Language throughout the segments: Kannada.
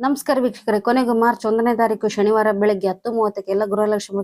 ನಮಸ್ಕಾರ ವೀಕ್ಷಕರೇ, ಕೊನೆಗೂ ಮಾರ್ಚ್ ಒಂದನೇ ತಾರೀಕು ಶನಿವಾರ ಬೆಳಗ್ಗೆ ಹತ್ತು ಮೂವತ್ತಕ್ಕೆ ಎಲ್ಲ ಗೃಹಲಕ್ಷ್ಮಿ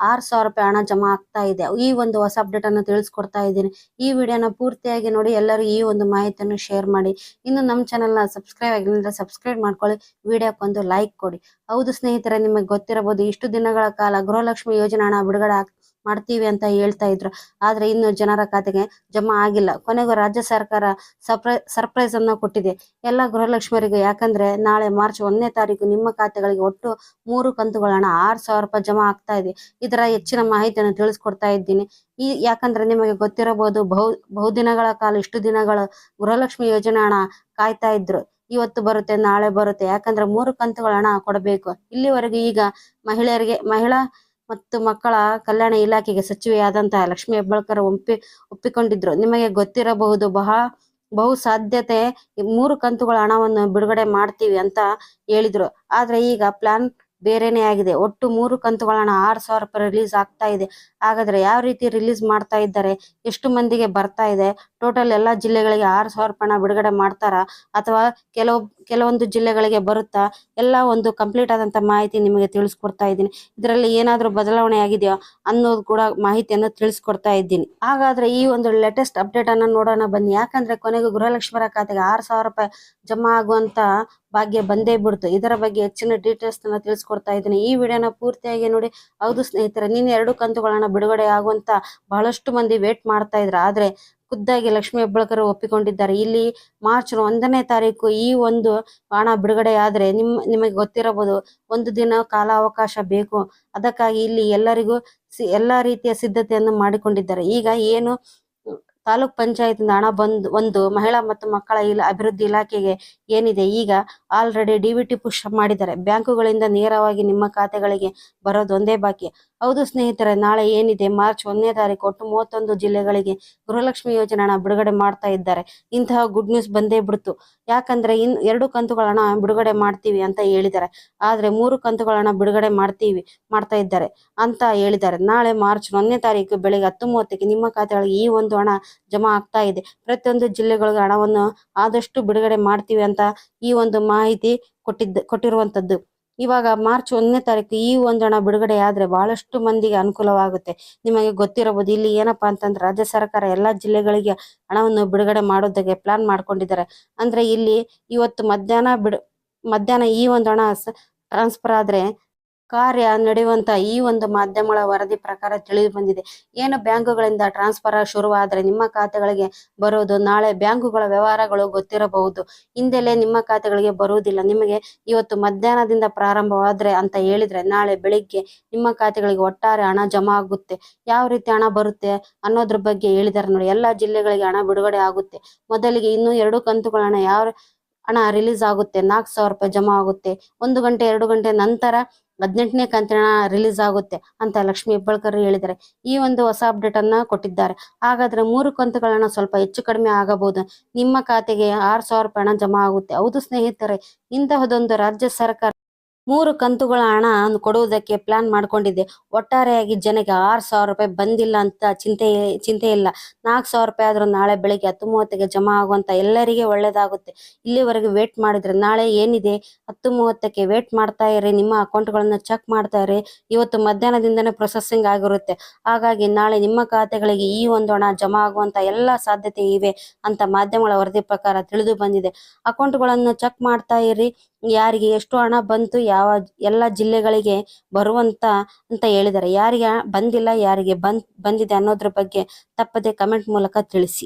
ಆರು ಸಾವಿರ ರೂಪಾಯಿ ಹಣ ಜಮಾ ಆಗ್ತಾ ಇದೆ. ಈ ಒಂದು ಹೊಸ ಅಪ್ಡೇಟ್ ಅನ್ನು ತಿಳಿಸ್ಕೊಡ್ತಾ ಇದ್ದೀನಿ. ಈ ವಿಡಿಯೋನ ಪೂರ್ತಿಯಾಗಿ ನೋಡಿ ಎಲ್ಲರೂ ಈ ಒಂದು ಮಾಹಿತಿಯನ್ನು ಶೇರ್ ಮಾಡಿ. ಇನ್ನು ನಮ್ಮ ಚಾನೆಲ್ನ ಸಬ್ಸ್ಕ್ರೈಬ್ ಆಗಿಲ್ಲ ಸಬ್ಸ್ಕ್ರೈಬ್ ಮಾಡ್ಕೊಳ್ಳಿ. ವಿಡಿಯೋಕ್ಕೊಂದು ಲೈಕ್ ಕೊಡಿ. ಹೌದು ಸ್ನೇಹಿತರೆ, ನಿಮಗೆ ಗೊತ್ತಿರಬಹುದು ಇಷ್ಟು ದಿನಗಳ ಕಾಲ ಗೃಹಲಕ್ಷ್ಮಿ ಯೋಜನೆ ಹಣ ಬಿಡುಗಡೆ ಆಗ್- ಮಾಡ್ತೀವಿ ಅಂತ ಹೇಳ್ತಾ ಇದ್ರು. ಆದ್ರೆ ಇನ್ನು ಜನರ ಖಾತೆಗೆ ಜಮಾ ಆಗಿಲ್ಲ. ಕೊನೆಗೂ ರಾಜ್ಯ ಸರ್ಕಾರ ಸರ್ಪ್ರೈ ಸರ್ಪ್ರೈಸ್ ಅನ್ನ ಕೊಟ್ಟಿದೆ. ಎಲ್ಲ ಗೃಹಲಕ್ಷ್ಮಿಯರಿಗೆ ಯಾಕಂದ್ರೆ ನಾಳೆ ಮಾರ್ಚ್ ಒಂದನೇ ತಾರೀಕು ನಿಮ್ಮ ಖಾತೆಗಳಿಗೆ ಒಟ್ಟು ಮೂರು ಕಂತುಗಳ ಹಣ ಆರ್ ರೂಪಾಯಿ ಜಮಾ ಆಗ್ತಾ ಇದೆ. ಇದರ ಹೆಚ್ಚಿನ ಮಾಹಿತಿಯನ್ನು ತಿಳಿಸ್ಕೊಡ್ತಾ ಇದ್ದೀನಿ. ಈ, ಯಾಕಂದ್ರೆ ನಿಮಗೆ ಗೊತ್ತಿರಬಹುದು ಬಹು, ಬಹುದಿನಗಳ ಕಾಲ ಇಷ್ಟು ದಿನಗಳ ಗೃಹಲಕ್ಷ್ಮಿ ಯೋಜನೆ ಹಣ ಕಾಯ್ತಾ ಇದ್ರು. ಇವತ್ತು ಬರುತ್ತೆ, ನಾಳೆ ಬರುತ್ತೆ. ಯಾಕಂದ್ರೆ ಮೂರು ಕಂತುಗಳ ಹಣ ಕೊಡಬೇಕು. ಇಲ್ಲಿವರೆಗೂ ಈಗ ಮಹಿಳೆಯರಿಗೆ, ಮಹಿಳಾ ಮತ್ತು ಮಕ್ಕಳ ಕಲ್ಯಾಣ ಇಲಾಖೆಗೆ ಸಚಿವೆಯಾದಂತಹ ಲಕ್ಷ್ಮಿ ಹೆಬ್ಬಾಳ್ಕರ್ ಒಪ್ಪಿ, ಒಪ್ಪಿಕೊಂಡಿದ್ರು. ನಿಮಗೆ ಗೊತ್ತಿರಬಹುದು ಬಹಳ ಬಹು ಸಾಧ್ಯತೆ ಮೂರು ಕಂತುಗಳ ಹಣವನ್ನು ಬಿಡುಗಡೆ ಮಾಡ್ತೀವಿ ಅಂತ ಹೇಳಿದ್ರು. ಆದ್ರೆ ಈಗ ಪ್ಲಾನ್ ಬೇರೆನೇ ಆಗಿದೆ. ಒಟ್ಟು ಮೂರು ಕಂತುಗಳನ್ನ ಆರ್ ಸಾವಿರ ರೂಪಾಯಿ ರಿಲೀಸ್ ಆಗ್ತಾ ಇದೆ. ಹಾಗಾದ್ರೆ ಯಾವ ರೀತಿ ರಿಲೀಸ್ ಮಾಡ್ತಾ ಇದ್ದಾರೆ? ಎಷ್ಟು ಮಂದಿಗೆ ಬರ್ತಾ ಇದೆ? ಟೋಟಲ್ ಎಲ್ಲಾ ಜಿಲ್ಲೆಗಳಿಗೆ ಆರ್ ಸಾವಿರ ರೂಪಾಯಿ ಬಿಡುಗಡೆ ಮಾಡ್ತಾರಾ? ಅಥವಾ ಕೆಲವು, ಕೆಲವೊಂದು ಜಿಲ್ಲೆಗಳಿಗೆ ಬರುತ್ತಾ? ಎಲ್ಲಾ ಒಂದು ಕಂಪ್ಲೀಟ್ ಆದಂತ ಮಾಹಿತಿ ನಿಮಗೆ ತಿಳಿಸ್ಕೊಡ್ತಾ ಇದ್ದೀನಿ. ಇದರಲ್ಲಿ ಏನಾದ್ರೂ ಬದಲಾವಣೆ ಆಗಿದೆಯಾ ಅನ್ನೋದು ಕೂಡ ಮಾಹಿತಿಯನ್ನು ತಿಳಿಸ್ಕೊಡ್ತಾ ಇದ್ದೀನಿ. ಹಾಗಾದ್ರೆ ಈ ಒಂದು ಲೇಟೆಸ್ಟ್ ಅಪ್ಡೇಟ್ ಅನ್ನ ನೋಡೋಣ ಬನ್ನಿ. ಯಾಕಂದ್ರೆ ಕೊನೆಗೂ ಗೃಹಲಕ್ಷ್ಮರ ಖಾತೆಗೆ ಆರ್ ಸಾವಿರ ರೂಪಾಯಿ ಜಮಾ ಆಗುವಂತ ಭಾಗ್ಯ ಬಂದೇ ಬಿಡ್ತು. ಇದರ ಬಗ್ಗೆ ಹೆಚ್ಚಿನ ಡೀಟೇಲ್ಸ್ ಅನ್ನ ತಿಳಿಸ್ಕೊಡ್ತಾ ಇದ್ದೀನಿ. ಈ ವಿಡಿಯೋನ ಪೂರ್ತಿಯಾಗಿ ನೋಡಿ. ಹೌದು ಸ್ನೇಹಿತರೆ, ನೀನು ಎರಡು ಕಂತುಗಳನ್ನ ಬಿಡುಗಡೆ ಆಗುವಂತ ಬಹಳಷ್ಟು ಮಂದಿ ವೇಟ್ ಮಾಡ್ತಾ ಇದ್ರು. ಆದ್ರೆ ಖುದ್ದಾಗಿ ಲಕ್ಷ್ಮಿ ಹೆಬ್ಬಾಳ್ಕರ್ ಒಪ್ಪಿಕೊಂಡಿದ್ದಾರೆ. ಇಲ್ಲಿ ಮಾರ್ಚ್ ಒಂದನೇ ತಾರೀಕು ಈ ಒಂದು ಹಣ ಬಿಡುಗಡೆ ಆದ್ರೆ ನಿಮ್, ನಿಮಗೆ ಗೊತ್ತಿರಬಹುದು, ಒಂದು ದಿನ ಕಾಲಾವಕಾಶ ಬೇಕು. ಅದಕ್ಕಾಗಿ ಇಲ್ಲಿ ಎಲ್ಲರಿಗೂ ಎಲ್ಲಾ ರೀತಿಯ ಸಿದ್ಧತೆಯನ್ನು ಮಾಡಿಕೊಂಡಿದ್ದಾರೆ. ಈಗ ಏನು ತಾಲೂಕ್ ಪಂಚಾಯತ್ನಿಂದ ಹಣ ಬಂದ್, ಒಂದು ಮಹಿಳಾ ಮತ್ತು ಮಕ್ಕಳ ಇಲ, ಅಭಿವೃದ್ಧಿ ಇಲಾಖೆಗೆ ಏನಿದೆ, ಈಗ already D B T push ಮಾಡಿದ್ದಾರೆ. ಬ್ಯಾಂಕುಗಳಿಂದ ನೇರವಾಗಿ ನಿಮ್ಮ ಖಾತೆಗಳಿಗೆ ಬರೋದು ಒಂದೇ ಬಾಕಿ. ಹೌದು ಸ್ನೇಹಿತರೆ, ನಾಳೆ ಏನಿದೆ? ಮಾರ್ಚ್ ಒಂದನೇ ತಾರೀಕು ಒಟ್ಟು ಮೂವತ್ತೊಂದು ಜಿಲ್ಲೆಗಳಿಗೆ ಗೃಹಲಕ್ಷ್ಮಿ ಯೋಜನೆ ಹಣ ಬಿಡುಗಡೆ ಮಾಡ್ತಾ ಇದ್ದಾರೆ. ಇಂತಹ ಗುಡ್ ನ್ಯೂಸ್ ಬಂದೇ ಬಿಡ್ತು. ಯಾಕಂದ್ರೆ ಇನ್ ಎರಡು ಕಂತುಗಳನ್ನ ಬಿಡುಗಡೆ ಮಾಡ್ತೀವಿ ಅಂತ ಹೇಳಿದ್ದಾರೆ. ಆದ್ರೆ ಮೂರು ಕಂತುಗಳನ್ನ ಬಿಡುಗಡೆ ಮಾಡ್ತೀವಿ, ಮಾಡ್ತಾ ಇದ್ದಾರೆ ಅಂತ ಹೇಳಿದ್ದಾರೆ. ನಾಳೆ ಮಾರ್ಚ್ ಒಂದನೇ ತಾರೀಕು ಬೆಳಿಗ್ಗೆ ಹತ್ತು ಮೂವತ್ತಕ್ಕೆ ನಿಮ್ಮ ಖಾತೆಗಳಿಗೆ ಈ ಒಂದು ಹಣ ಜಮಾ ಆಗ್ತಾ ಇದೆ. ಪ್ರತಿಯೊಂದು ಜಿಲ್ಲೆಗಳಿಗೆ ಹಣವನ್ನು ಆದಷ್ಟು ಬಿಡುಗಡೆ ಮಾಡ್ತೀವಿ ಅಂತ ಈ ಒಂದು ಮಾಹಿತಿ ಕೊಟ್ಟಿದ್ದ, ಕೊಟ್ಟಿರುವಂತದ್ದು. ಇವಾಗ ಮಾರ್ಚ್ ಒಂದನೇ ತಾರೀಕು ಈ ಒಂದು ಹಣ ಬಿಡುಗಡೆ ಆದ್ರೆ ಬಹಳಷ್ಟು ಮಂದಿಗೆ ಅನುಕೂಲವಾಗುತ್ತೆ. ನಿಮಗೆ ಗೊತ್ತಿರಬಹುದು ಇಲ್ಲಿ ಏನಪ್ಪಾ ಅಂತಂದ್ರೆ ರಾಜ್ಯ ಸರ್ಕಾರ ಎಲ್ಲಾ ಜಿಲ್ಲೆಗಳಿಗೆ ಹಣವನ್ನು ಬಿಡುಗಡೆ ಮಾಡೋದಕ್ಕೆ ಪ್ಲಾನ್ ಮಾಡ್ಕೊಂಡಿದ್ದಾರೆ. ಅಂದ್ರೆ ಇಲ್ಲಿ ಇವತ್ತು ಮಧ್ಯಾಹ್ನ ಬಿಡು ಮಧ್ಯಾಹ್ನ ಈ ಒಂದು ಹಣ ಟ್ರಾನ್ಸ್ಫರ್ ಆದ್ರೆ ಕಾರ್ಯ ನಡೆಯುವಂತ ಈ ಒಂದು ಮಾಧ್ಯಮಗಳ ವರದಿ ಪ್ರಕಾರ ತಿಳಿದು ಬಂದಿದೆ. ಏನು ಬ್ಯಾಂಕುಗಳಿಂದ ಟ್ರಾನ್ಸ್ಫರ್ ಶುರುವಾದ್ರೆ ನಿಮ್ಮ ಖಾತೆಗಳಿಗೆ ಬರೋದು, ನಾಳೆ ಬ್ಯಾಂಕುಗಳ ವ್ಯವಹಾರಗಳು ಗೊತ್ತಿರಬಹುದು. ಹಿಂದೆಲೆ ನಿಮ್ಮ ಖಾತೆಗಳಿಗೆ ಬರುವುದಿಲ್ಲ. ನಿಮಗೆ ಇವತ್ತು ಮಧ್ಯಾಹ್ನದಿಂದ ಪ್ರಾರಂಭವಾದ್ರೆ ಅಂತ ಹೇಳಿದ್ರೆ ನಾಳೆ ಬೆಳಿಗ್ಗೆ ನಿಮ್ಮ ಖಾತೆಗಳಿಗೆ ಒಟ್ಟಾರೆ ಹಣ ಜಮಾ ಆಗುತ್ತೆ. ಯಾವ ರೀತಿ ಹಣ ಬರುತ್ತೆ ಅನ್ನೋದ್ರ ಬಗ್ಗೆ ಹೇಳಿದಾರೆ ನೋಡಿ. ಎಲ್ಲಾ ಜಿಲ್ಲೆಗಳಿಗೆ ಹಣ ಬಿಡುಗಡೆ ಆಗುತ್ತೆ. ಮೊದಲಿಗೆ ಇನ್ನೂ ಎರಡು ಕಂತುಗಳ ಹಣ ಯಾವ ಹಣ ರಿಲೀಸ್ ಆಗುತ್ತೆ, ನಾಲ್ಕು ಸಾವಿರ ರೂಪಾಯಿ ಜಮಾ ಆಗುತ್ತೆ, ಒಂದು ಗಂಟೆ, ಎರಡು ಗಂಟೆ ನಂತರ ಹದಿನೆಂಟನೇ ಕಂತಿನ ರಿಲೀಸ್ ಆಗುತ್ತೆ ಅಂತ ಲಕ್ಷ್ಮಿ ಹೆಬ್ಬಾಳ್ಕರ್ ಹೇಳಿದ್ದಾರೆ. ಈ ಒಂದು ಹೊಸ ಅಪ್ಡೇಟ್ ಅನ್ನ ಕೊಟ್ಟಿದ್ದಾರೆ. ಹಾಗಾದ್ರೆ ಮೂರು ಕಂತುಗಳನ್ನ ಸ್ವಲ್ಪ ಹೆಚ್ಚು ಕಡಿಮೆ ಆಗಬಹುದು. ನಿಮ್ಮ ಖಾತೆಗೆ ಆರು ಸಾವಿರ ರೂಪಾಯಿ ಹಣ ಜಮಾ ಆಗುತ್ತೆ. ಹೌದು ಸ್ನೇಹಿತರೆ, ಇಂತಹದೊಂದು ರಾಜ್ಯ ಸರ್ಕಾರ ಮೂರು ಕಂತುಗಳ ಹಣ ಕೊಡುವುದಕ್ಕೆ ಪ್ಲಾನ್ ಮಾಡ್ಕೊಂಡಿದ್ದೆ. ಒಟ್ಟಾರೆಯಾಗಿ ಜನಕ್ಕೆ ಆರು ಸಾವಿರ ರೂಪಾಯಿ ಬಂದಿಲ್ಲ ಅಂತ ಚಿಂತೆ ಚಿಂತೆ ಇಲ್ಲ. ನಾಲ್ಕು ಸಾವಿರ ರೂಪಾಯಿ ಆದ್ರೂ ನಾಳೆ ಬೆಳಿಗ್ಗೆ ಹತ್ತು ಮೂವತ್ತಕ್ಕೆ ಜಮಾ ಆಗುವಂಥ ಎಲ್ಲರಿಗೆ ಒಳ್ಳೇದಾಗುತ್ತೆ. ಇಲ್ಲಿವರೆಗೆ ವೇಟ್ ಮಾಡಿದ್ರೆ ನಾಳೆ ಏನಿದೆ? ಹತ್ತು ಮೂವತ್ತಕ್ಕೆ ವೇಟ್ ಮಾಡ್ತಾ ಇರಿ, ನಿಮ್ಮ ಅಕೌಂಟ್ಗಳನ್ನು ಚೆಕ್ ಮಾಡ್ತಾ ಇರಿ. ಇವತ್ತು ಮಧ್ಯಾಹ್ನದಿಂದನೇ ಪ್ರೊಸೆಸಿಂಗ್ ಆಗಿರುತ್ತೆ. ಹಾಗಾಗಿ ನಾಳೆ ನಿಮ್ಮ ಖಾತೆಗಳಿಗೆ ಈ ಒಂದು ಹಣ ಜಮಾ ಆಗುವಂಥ ಎಲ್ಲ ಸಾಧ್ಯತೆ ಇವೆ ಅಂತ ಮಾಧ್ಯಮಗಳ ವರದಿ ಪ್ರಕಾರ ತಿಳಿದು ಬಂದಿದೆ. ಅಕೌಂಟ್ಗಳನ್ನು ಚೆಕ್ ಮಾಡ್ತಾ ಇರಿ. ಯಾರಿಗೆ ಎಷ್ಟು ಹಣ ಬಂತು, ಯಾವ ಎಲ್ಲ ಜಿಲ್ಲೆಗಳಿಗೆ ಬರುವಂತ ಅಂತ ಹೇಳಿದ್ದಾರೆ. ಯಾರಿಗೆ ಬಂದಿಲ್ಲ, ಯಾರಿಗೆ ಬಂದ್, ಬಂದಿದೆ ಅನ್ನೋದ್ರ ಬಗ್ಗೆ ತಪ್ಪದೆ ಕಮೆಂಟ್ ಮೂಲಕ ತಿಳಿಸಿ.